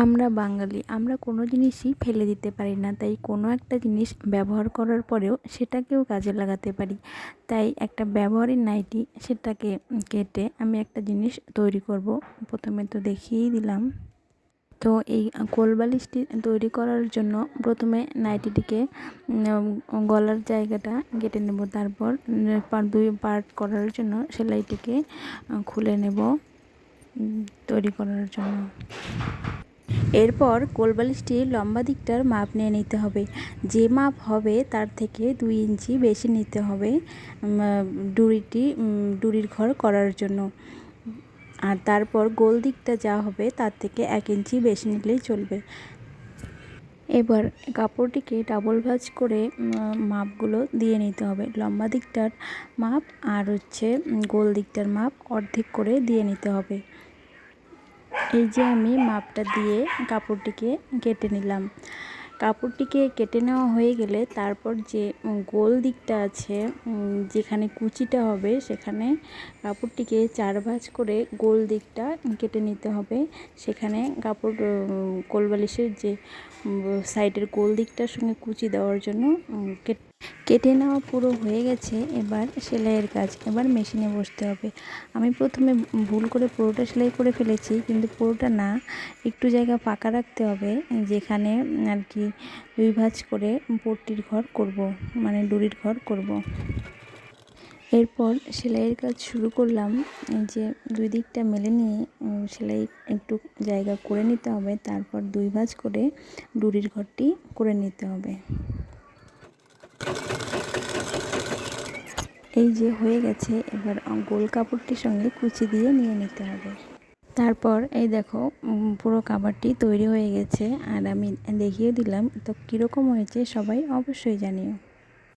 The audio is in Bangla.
আমরা বাঙালি, আমরা কোনো জিনিসই ফেলে দিতে পারি না। তাই কোনো একটা জিনিস ব্যবহার করার পরেও সেটাকেও কাজে লাগাতে পারি। তাই একটা ব্যবহারের নাইটি সেটাকে কেটে আমি একটা জিনিস তৈরি করব। প্রথমে তো দেখিয়েই দিলাম। তো এই কোলবালিশটি তৈরি করার জন্য প্রথমে নাইটিটিকে গলার জায়গাটা কেটে নেব। তারপর দুই পার্ট করার জন্য সেলাইটিকে খুলে নেব তৈরি করার জন্য। এরপর কোলবালিশটির লম্বা দিকটার মাপ নিয়ে নিতে হবে। যে মাপ হবে তার থেকে দুই ইঞ্চি বেশি নিতে হবে ডুরিটি ডুরির ঘর করার জন্য। আর তারপর গোল দিকটা যা হবে তার থেকে এক ইঞ্চি বেশি নিলেই চলবে। এবার কাপড়টিকে ডাবল ভাজ করে মাপগুলো দিয়ে নিতে হবে। লম্বা দিকটার মাপ আর হচ্ছে গোল দিকটার মাপ অর্ধেক করে দিয়ে নিতে হবে। এই যে আমি মাপটা দিয়ে কাপড়টিকে কেটে নিলাম। কাপড়টিকে কেটে নেওয়া হয়ে গেলে তারপর যে গোল দিকটা আছে যেখানে কুচিটা হবে, সেখানে কাপড়টিকে চার ভাঁজ করে গোল দিকটা কেটে নিতে হবে। সেখানে কাপড় কোলবালিশের যে সাইডের গোল দিকটার সঙ্গে কুচি দেওয়ার জন্য কেটে কেটে নেওয়া পুরো হয়ে গেছে, এবার সেলাইয়ের কাজ। এবার মেশিনে বসতে হবে। আমি প্রথমে ভুল করে পুরোটা সেলাই করে ফেলেছি, কিন্তু পুরোটা না, একটু জায়গা ফাঁকা রাখতে হবে, যেখানে আর কি দুই ভাঁজ করে পট্টির ঘর করব মানে ডুরির ঘর করব। এরপর সেলাইয়ের কাজ শুরু করলাম। যে দুই দিকটা মেলে নিয়ে সেলাই একটু জায়গা করে নিতে হবে, তারপর দুই ভাঁজ করে ডুরির ঘরটি করে নিতে হবে। এই যে হয়ে গেছে, এবার গোল কাপড়টির সঙ্গে কুচি দিয়ে নিয়ে নিতে হবে। তারপর এই দেখো পুরো কাপড়টি তৈরি হয়ে গেছে। আর আমি দেখিয়ে দিলাম, তো কীরকম হয়েছে সবাই অবশ্যই জানিও।